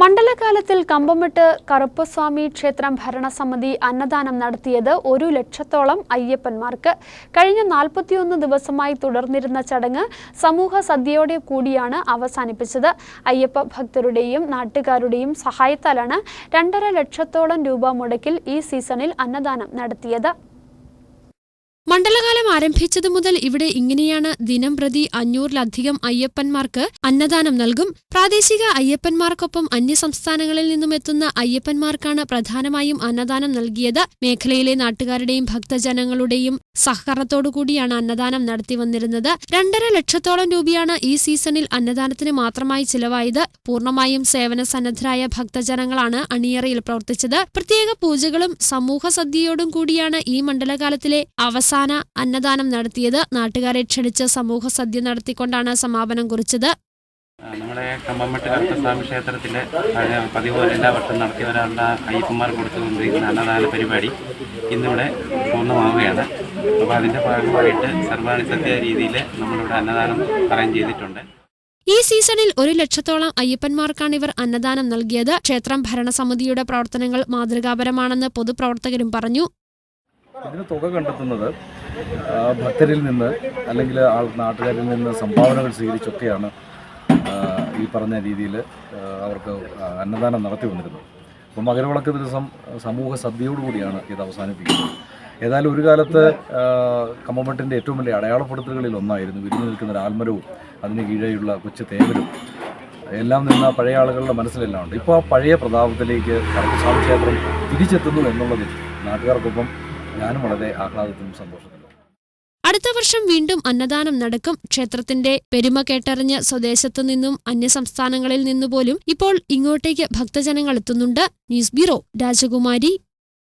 മണ്ഡലകാലത്തിൽ കമ്പമിട്ട് കറുപ്പസ്വാമി ക്ഷേത്രം ഭരണസമിതി അന്നദാനം നടത്തിയത് ഒരു ലക്ഷത്തോളം അയ്യപ്പന്മാർക്ക്. കഴിഞ്ഞ നാൽപ്പത്തിയൊന്ന് ദിവസമായി തുടർന്നിരുന്ന ചടങ്ങ് സമൂഹ സദ്യയോടെ കൂടിയാണ് അവസാനിപ്പിച്ചത്. അയ്യപ്പ ഭക്തരുടെയും നാട്ടുകാരുടെയും സഹായത്താലാണ് രണ്ടര ലക്ഷത്തോളം രൂപ മുടക്കിൽ ഈ സീസണിൽ അന്നദാനം നടത്തിയത്. മണ്ഡലകാലം ആരംഭിച്ചതു മുതൽ ഇവിടെ ഇങ്ങനെയാണ് ദിനം പ്രതി അഞ്ഞൂറിലധികം അയ്യപ്പന്മാർക്ക് അന്നദാനം നൽകും. പ്രാദേശിക അയ്യപ്പന്മാർക്കൊപ്പം അന്യസംസ്ഥാനങ്ങളിൽ നിന്നും എത്തുന്ന അയ്യപ്പന്മാർക്കാണ് പ്രധാനമായും അന്നദാനം നൽകിയത്. മേഖലയിലെ നാട്ടുകാരുടെയും ഭക്തജനങ്ങളുടെയും സഹകരണത്തോടുകൂടിയാണ് അന്നദാനം നടത്തി വന്നിരുന്നത്. രണ്ടര ലക്ഷത്തോളം രൂപയാണ് ഈ സീസണിൽ അന്നദാനത്തിന് മാത്രമായി ചിലവായത്. പൂർണമായും സേവന സന്നദ്ധരായ ഭക്തജനങ്ങളാണ് അണിയറയിൽ പ്രവർത്തിച്ചത്. പ്രത്യേക പൂജകളും സമൂഹ സദ്യയോടും കൂടിയാണ് ഈ മണ്ഡലകാലത്തിലെ അവസാന അന്നദാനം നടത്തിയത് നാട്ടുകാരെ ക്ഷണിച്ച് സമൂഹ സദ്യ നടത്തിക്കൊണ്ടാണ് സമാപനം കുറിച്ചത്. നമ്മുടെ കമ്പമട്ട് കറുത്തസ്വാമി ക്ഷേത്രത്തിൽ പതിവ് പോലെ എല്ലാ വർഷവും നടത്തി വരാറുള്ള അയ്യപ്പന്മാർ കൊടുത്തുകൊണ്ടിരിക്കുന്ന അന്നദാന പരിപാടി ഇന്നിവിടെ പൂർണമാവുകയാണ്. അപ്പോൾ അതിന്റെ ഭാഗമായിട്ട് സർവാണി സദ്യ രീതിയിൽ നമ്മളിവിടെ അന്നദാനം അറേഞ്ച് ചെയ്തിട്ടുണ്ട്. ഈ സീസണിൽ ഒരു ലക്ഷത്തോളം അയ്യപ്പന്മാർക്കാണ് ഇവർ അന്നദാനം നൽകിയത്. ക്ഷേത്രം ഭരണസമിതിയുടെ പ്രവർത്തനങ്ങൾ മാതൃകാപരമാണെന്ന് പൊതുപ്രവർത്തകരും പറഞ്ഞു. ഇതിന് തുക കണ്ടെത്തുന്നത് ഭക്തരിൽ നിന്ന് അല്ലെങ്കിൽ ആൾ നാട്ടുകാരിൽ നിന്ന് സംഭാവനകൾ സ്വീകരിച്ചൊക്കെയാണ് ഈ പറഞ്ഞ രീതിയിൽ അവർക്ക് അന്നദാനം നടത്തി വന്നിരുന്നത്. അപ്പോൾ മകരവിളക്ക് ദിവസം സമൂഹ സദ്യയോടുകൂടിയാണ് ഇത് അവസാനിപ്പിക്കുന്നത്. ഏതായാലും ഒരു കാലത്ത് കമ്മമട്ടിന്റെ ഏറ്റവും വലിയ അടയാളപ്പെടുത്തലുകളിൽ ഒന്നായിരുന്നു വിരിഞ്ഞു നിൽക്കുന്ന ഒരു ആൽമരവും അതിന് കീഴെയുള്ള കൊച്ചു തേവരും എല്ലാം നിന്ന പഴയ ആളുകളുടെ മനസ്സിലെല്ലാം ഉണ്ട്. ഇപ്പോൾ ആ പഴയ പ്രതാപത്തിലേക്ക് കറുപ്പസ്വാമി ക്ഷേത്രം തിരിച്ചെത്തുന്നു എന്നുള്ളത് നാട്ടുകാർക്കൊപ്പം ഞാനും വളരെ ആഹ്ലാദത്തിനും സന്തോഷത്തിലും. അടുത്ത വർഷം വീണ്ടും അന്നദാനം നടക്കും. ക്ഷേത്രത്തിന്റെ പെരുമ കേട്ടറിഞ്ഞ് സ്വദേശത്തു നിന്നും അന്യസംസ്ഥാനങ്ങളിൽ നിന്നുപോലും ഇപ്പോൾ ഇങ്ങോട്ടേക്ക് ഭക്തജനങ്ങൾ എത്തുന്നുണ്ട്. ന്യൂസ് ബ്യൂറോ രാജകുമാരി